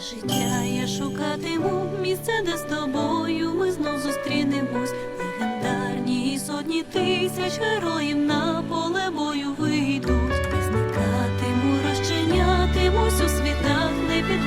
життя я шукатиму місце, де з тобою ми знов зустрінемось. Легендарні сотні тисяч героїв на поле бою вийдуть. Зникатиму, розчинятимусь у світах не під.